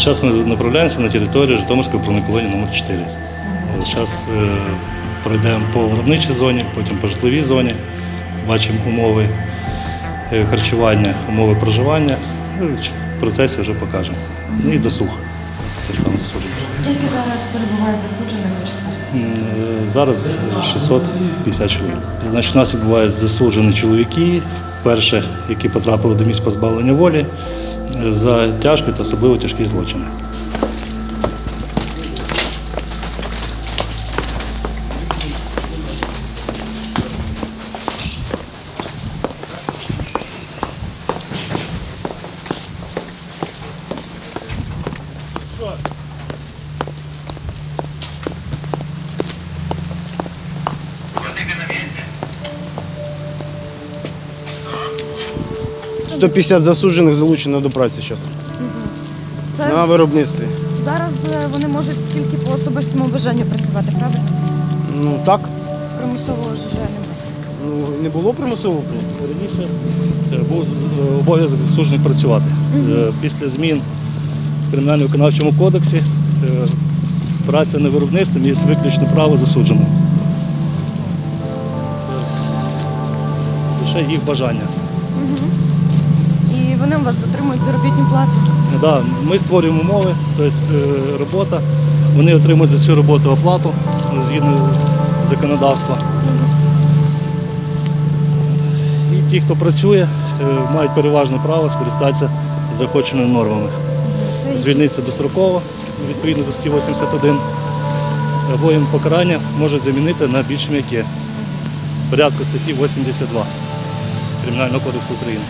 Зараз ми направляємося на територію Житомирської управління колонії номер 4 Зараз пройдемо по виробничій зоні, потім по житловій зоні, бачимо умови е, харчування, умови проживання. Ну, В процесі вже покажемо. Ну і досуг. Те саме засудження. Скільки зараз перебуває засуджених у четвертій? Е, Зараз 650 чоловік. Значить, у нас відбуваються засуджені чоловіки, вперше, які потрапили до місць позбавлення волі е, за тяжкі та особливо тяжкі злочини. – 150 засуджених залучено до праці зараз Це на ж виробництві. зараз е, вони можуть тільки по особистому бажанню працювати, правильно? Ну так. Примусового ж немає. Ну, не було примусового. Раніше е, був е, обов'язок засуджених працювати. Е, Після змін в кримінально-виконавчому кодексі е, праця на виробництві є виключно право засудженого. Тобто, Лише їх бажання. У вас отримують заробітну плату. Да, ми створюємо умови, тобто е, робота. Вони отримують за цю роботу оплату згідно законодавства. І ті, хто працює, е, мають переважне право скористатися захоченими нормами. Це Звільнитися достроково, відповідно до 181, або їм покарання можуть замінити на більш м'яке. Порядку статті 82 Кримінального кодексу України.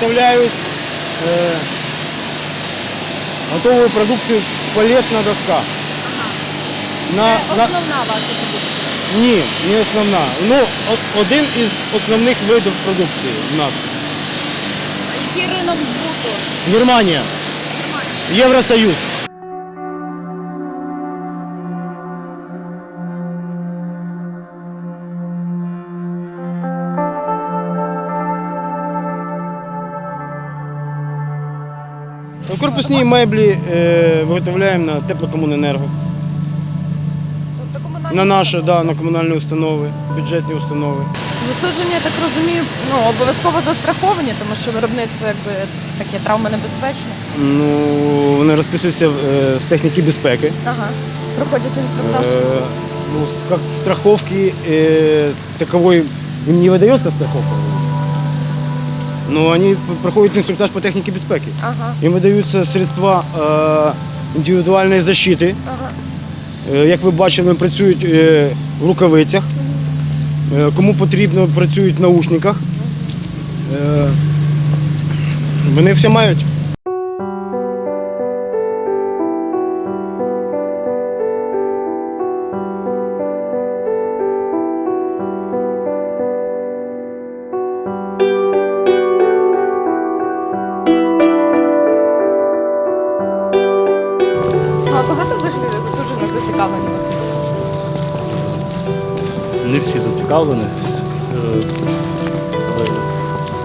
Виготовляють е, готову продукцію палетна доска. На, на, Основна ваша продукція. ні, не основна. Ну, о- один із основних видів продукції в нас. Який ринок збуту? Германія. Євросоюз. Корпусні меблі е, виготовляємо на теплокомуненерго. Тобто комунальні На наші, да, на комунальні установи, бюджетні установи. засудження, я так розумію, ну обов'язково застраховані, тому що виробництво якби таке травмонебезпечне. Ну, вони розписуються е, з техніки безпеки. Ага. Проходять інструктаж. Э, ну, как страховки э, таковой им не выдается страховка. Но они п- проходят инструктаж по технике безпеки. Ага, Їм видаються средства е, індивідуальної защити. ага. Е, Як ви бачили, працюють е, в рукавицях. Е, Кому потрібно, працюють в наушниках. Е, Вони все мають. Зацікавлені в освіті? Не всі зацікавлені, е, але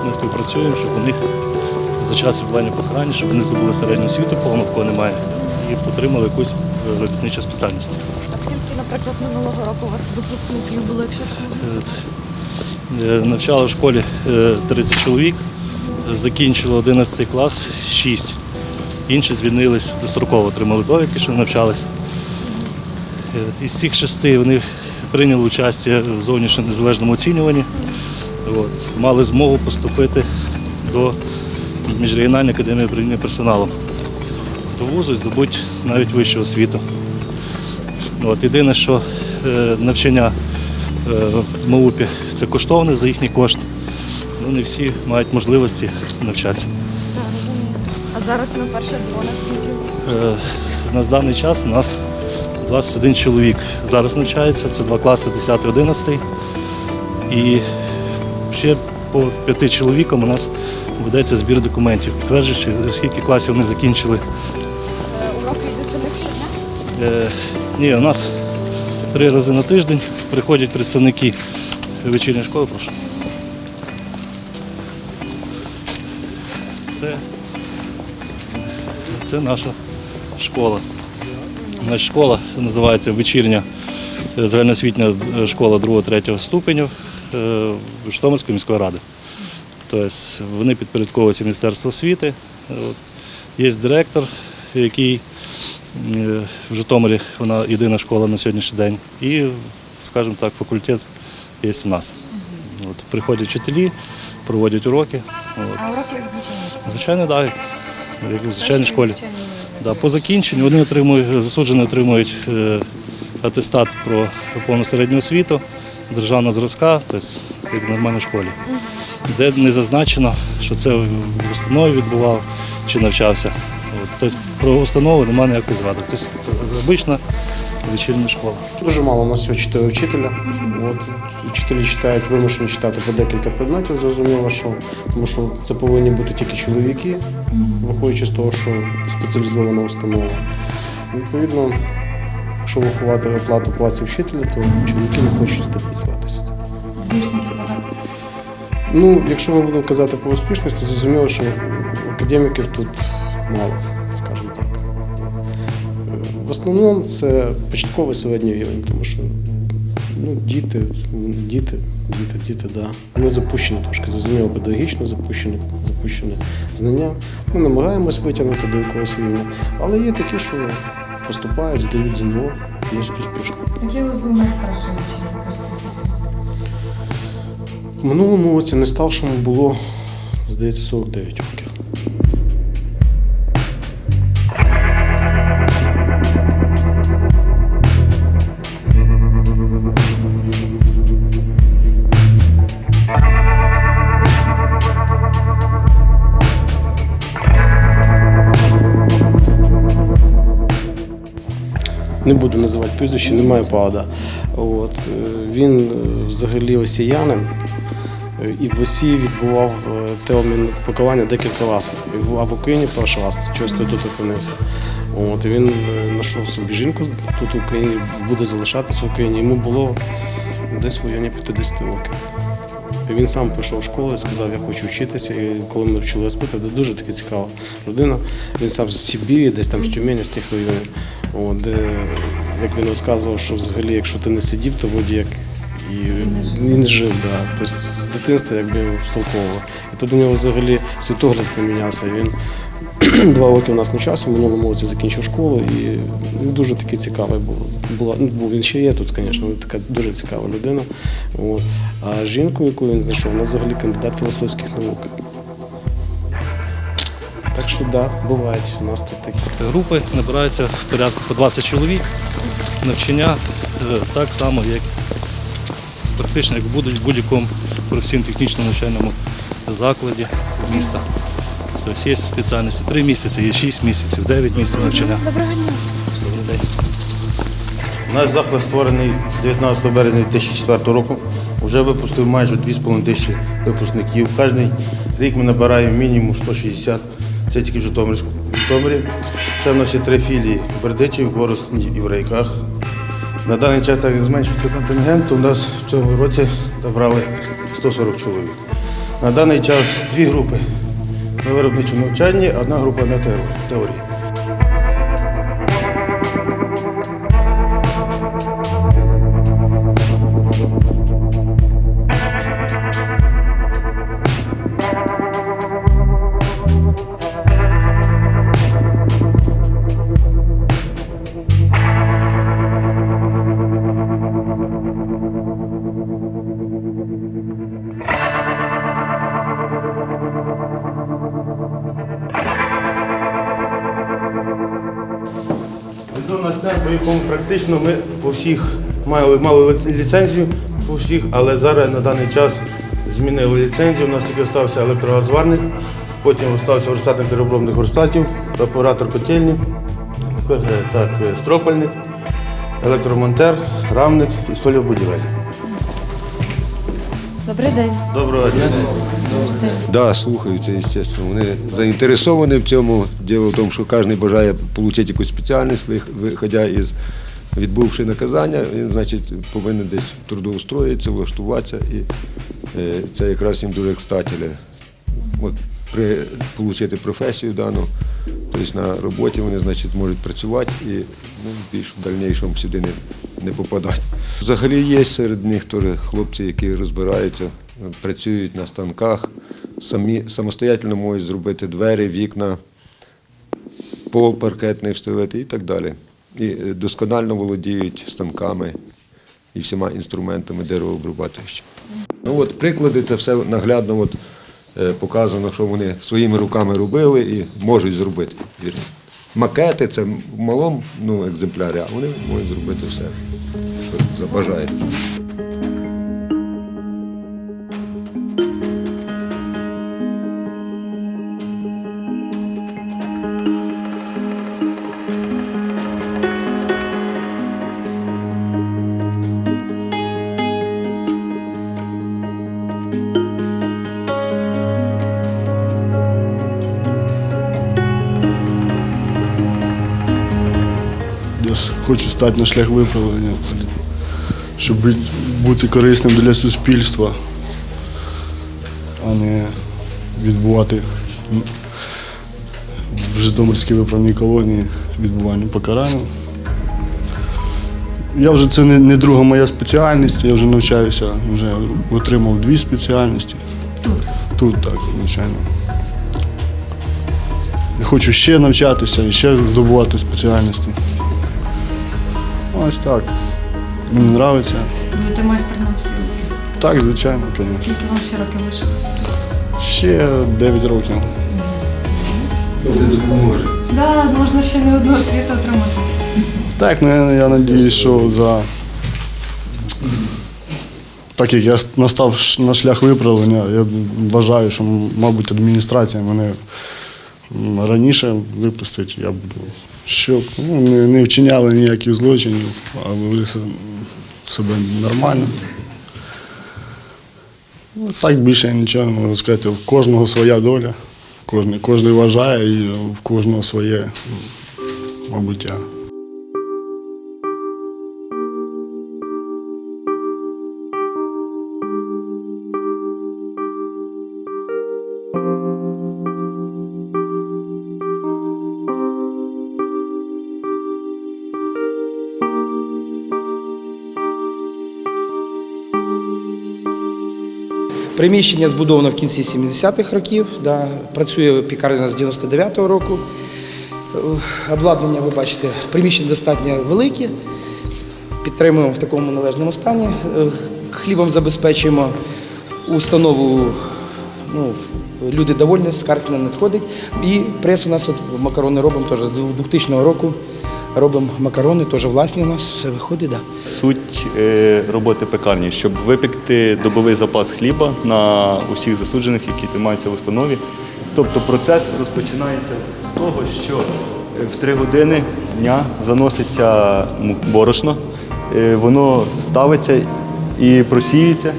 ми співпрацюємо, щоб у них за час відбування покарання, щоб вони здобули середню освіту, повно такого немає, і отримали якусь е, робітничу спеціальність. А скільки, наприклад, минулого року у вас випускників було, якщо? Е, Навчали в школі е, 30 чоловік, закінчили 11 клас 6. Інші звільнились достроково, отримали довідки, що навчалися. Е, Із цих шести вони прийняли участь в зовнішньому незалежному оцінюванні. От, мали змогу поступити до Міжрегіональної академії управління персоналом. до вузу і здобути навіть вищу освіту. От, єдине, що е, навчання е, в МАУПі це коштовне за їхній кошт. Ну, не всі мають можливості навчатися. А зараз на перше дзвонить скільки На даний час у нас 21 чоловік зараз навчається, це два класи 10 11 І ще по п'яти чоловікам у нас ведеться збір документів, підтверджуючи, скільки класів вони закінчили. Уроки йдуть у них щодня? Е, Ні, у нас три рази на тиждень приходять представники вечірньої школи, прошу. Це, це наша школа. Наша школа називається вечірня е, загальноосвітня е, школа 2-3 ступенів е, Житомирської міської ради. Тобто вони підпорядковуються Міністерству освіти. Є директор, який в Житомирі вона єдина школа на сьогоднішній день. І, скажімо так, факультет є у нас. От, приходять вчителі, проводять уроки. А уроки як звичайно? Звичайно, так, як в звичайній школі. Да, по закінченню вони отримують, засуджені отримують е, атестат про повну середню освіту, державного зразка, тобто як в нормальній школі, де не зазначено, що це в установі відбував чи навчався. Тобто про установу немає ніякої згадок. Тобто обична вечірня школа. Дуже мало у нас всього чотири вчителя. От, вчителі читають, вимушені читати по декілька предметів, зрозуміло, що, тому що це повинні бути тільки чоловіки, виходячи з того, що спеціалізована установа. Відповідно, якщо врахувати оплату праці вчителя, то чоловіки не хочуть туди працювати. Ну, якщо ми будемо казати про успішність, то зрозуміло, що академіків тут мало, основному це початковий середній рівень, тому що ну, діти, діти, діти, діти, да. Ми запущені трошки, зрозуміло, педагогічно запущені, запущені знання. Ми намагаємось витягнути до якогось рівня, але є такі, що поступають, здають ЗНО, досить успішно. Який у вас був найстарший учень, кажете? Минулому році найстаршому було, здається, 49 років. Буду називати прізвище, немає правда. От, е, він е, взагалі росіянин. Е, І в Росії відбував термін пакування декілька разів. А в Україні перший раз чогось тут опинився. От, він знайшов собі жінку тут в Україні, буде залишатися в Україні. Йому було десь в районі 50 років. І він сам пішов в школу і сказав, я хочу вчитися. І коли ми почали розпитувати, дуже таки цікава людина. Він сам з Сибірі, десь там з Тюмені, з тих районів. От, де, як він розказував, що взагалі, якщо ти не сидів, то вроді як і він жив, да. Тобто з дитинства якби столково. І тут у нього взагалі світогляд помінявся. Він два роки у нас навчався, в минулому році закінчив школу і дуже такий цікавий був. Була, ну, був він ще є тут, звісно, така дуже цікава людина. От. А жінку, яку він знайшов, вона взагалі кандидат філософських наук. Так що так, да, бувають. У нас тут такі. Групи набираються в порядку по 20 чоловік. Навчання е, так само, як практично як в будь- будь-якому професійно-технічному навчальному закладі міста. Тобто є спеціальності 3 місяці, є 6 місяців, 9 місяців навчання. Доброго дня. Добрий день. Наш заклад створений 19 березня 2004 року. Вже випустив майже 2,5 тисячі випускників. Кожний рік ми набираємо мінімум 160. Це тільки в Житомирську- в Житомирі. Ще в нас є три філії в Бердичі, в Коростені і в Райках. На даний час, так як зменшується контингент, у нас в цьому році набрали 140 чоловік. На даний час дві групи на виробничому навчанні, одна група на теор- теорії. По якому практично ми по всіх мали, мали ліцензію по всіх, але зараз на даний час змінили ліцензію. У нас тільки залишився електрогазварник, потім залишився верстатник теробробних верстатів, оператор котельні, е, так, е, стропальник, електромонтер, рамник і столібудівель. Добрий день. Доброго дня. Да, слухаються, звісно. Вони заінтересовані в цьому. Діло в тому, що кожен бажає отримати якусь спеціальність, вих- виходя із відбувши наказання, він, значить, повинен десь трудоустроїтися, влаштуватися. І е, це якраз їм дуже кстати. От при отримати професію дану, тобто на роботі вони значить, зможуть працювати і ну, більш в дальнішому сюди не, не попадати. Взагалі є серед них теж хлопці, які розбираються, працюють на станках, самі самостоятельно можуть зробити двері, вікна, пол паркетний встелити і так далі. І е, досконально володіють станками і всіма інструментами деревообрабатуючими. Ну от приклади, це все наглядно от, показано, що вони своїми руками робили і можуть зробити. Макети це в малому ну, екземплярі, а вони можуть зробити все, що забажають. Хочу стати на шлях виправлення, щоб бути- корисним для суспільства, а не відбувати в Житомирській виправній колонії відбування покарання. Я вже це не, не друга моя спеціальність, я вже навчаюся, вже отримав дві спеціальності. Тут. Тут так, звичайно. Я хочу ще навчатися і ще здобувати спеціальності. Ось так. Мені подобається. Будете майстер на всі руки. Так, звичайно, звісно. Скільки вам ще років лишилося? Ще 9 років. Да, можна ще не одну освіту отримати. Так, ну я, я надіюсь, що за. Так як я настав на шлях виправлення, я вважаю, що, мабуть, адміністрація мене раніше випустить, я буду, щоб ну, не, не вчиняли ніяких злочинів, а вели себе нормально. Ну, так більше я нічого не можу сказати. В кожного своя доля, кожен, вважає і в кожного своє м, Приміщення збудовано в кінці 70-х років. Да. Працює пікарня з 99-го року. Е, Обладнання, ви бачите, приміщення достатньо велике. Підтримуємо в такому належному стані. Е, Хлібом забезпечуємо установу. Ну, люди довольні, скарг не надходить. І прес у нас от макарони робимо теж з 2000 року. Робимо макарони, теж власні у нас, все виходить. Да. Суть е, роботи пекарні, щоб випекти добовий запас хліба на усіх засуджених, які тримаються в установі. Тобто процес розпочинається з того, що е, в три години дня заноситься борошно, е, воно ставиться і просіюється.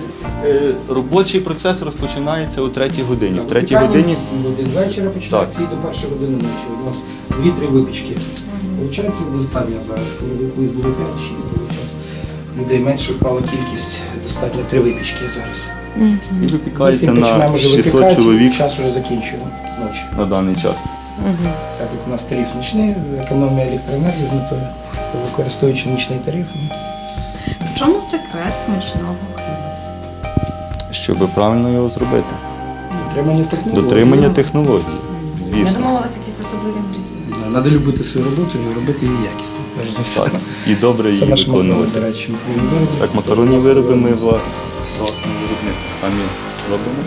Е, Робочий процес розпочинається о третій годині. В третій годині 7 годин вечора починається і до першої години ночі. У нас дві-три випічки. Получається достатньо зараз. Коли колись було 5-6, було час. Людей менше впала кількість, достатньо три випічки зараз. і випікається на 600 випікати, чоловік час вже закінчуємо ночі. на даний час. Так як у нас тариф нічний, економія електроенергії з метою, то використовуючи нічний тариф. В чому секрет смачного хліба? Щоб правильно його зробити. Дотримання технології. Дотримання технології. Я Звісно. думала, у вас якісь особливі інгредієнти. Треба любити свою роботу і робити її якісно. Перш за все. Так. І добре Це її наш макарон, виконувати. до речі, макаронні вироби. Так, макаронні вироби ми вла- власному виробництві самі робимо.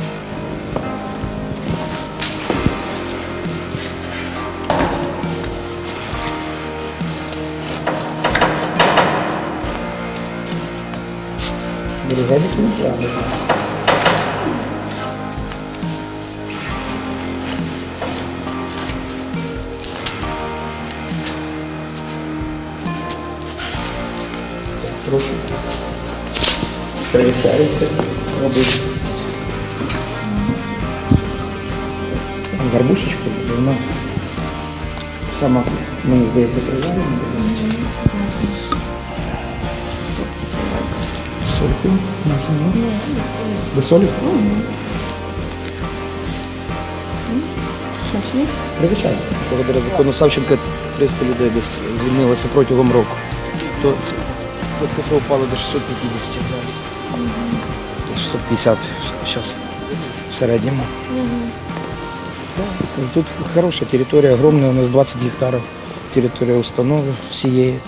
до кінця, будь ласка. Прошу. Перевищаємося. Робимо. Гарбушечку, вона сама, мені здається, приварена. Будь ласка. Сольку можна, ну? Без солі? Привичайся. Благодаря закону Савченка 300 людей десь звільнилося протягом року. То ц- то цифра впала до 650 зараз. До 650 зараз в середньому. Да, Тут хороша територія, огромна, у нас 20 гектарів територія установи всієї.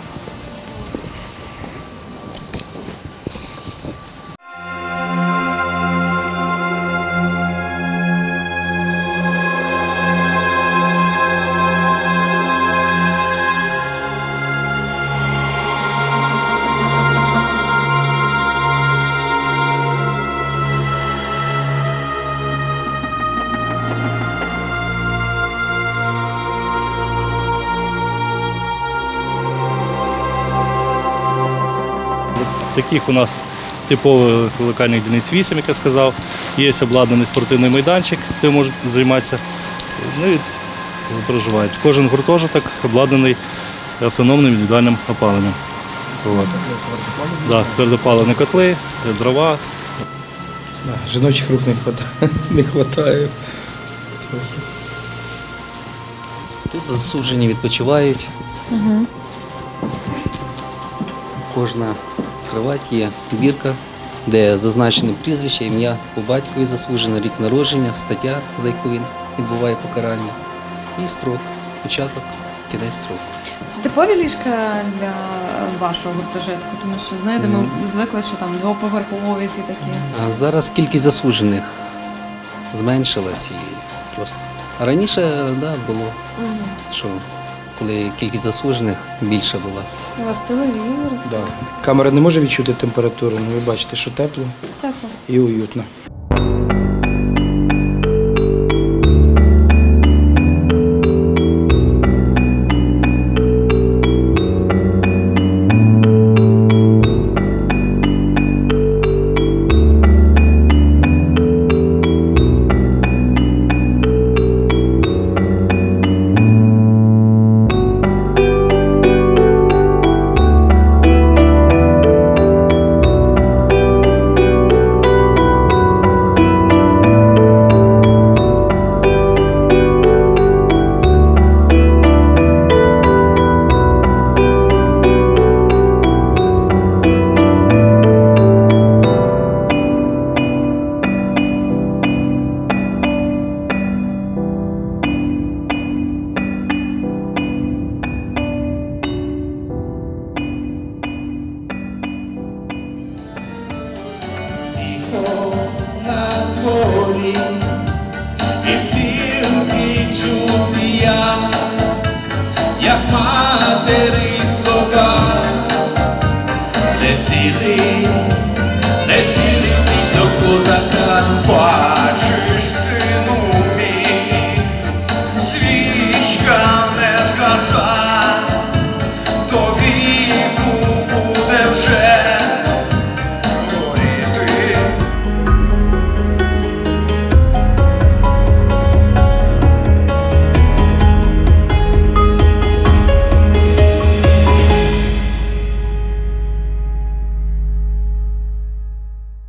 Таких у нас типових локальних дільниць 8, як я сказав. Є обладнаний спортивний майданчик, де можуть займатися. Ну і проживають. Кожен гуртожиток обладнаний автономним індивідуальним опаленням. От. Да, твердопаливні котли, дрова, Да, жіночих рук не хватає. Тут засуджені відпочивають. Кожна кровать є бірка, де зазначено прізвище, ім'я по батькові засуджено, рік народження, стаття, за яку він відбуває покарання, і строк, початок, кінець строку. Це типові ліжка для вашого гуртожитку, тому що знаєте, ми звикли, що там двоповерхові ці такі. А зараз кількість засуджених зменшилась і просто. А раніше да, було, що коли кількість засуджених більша була. У вас телевізор, Да. Камера не може відчути температуру, але ви бачите, що тепло тепло. і уютно. як матері слова, летіли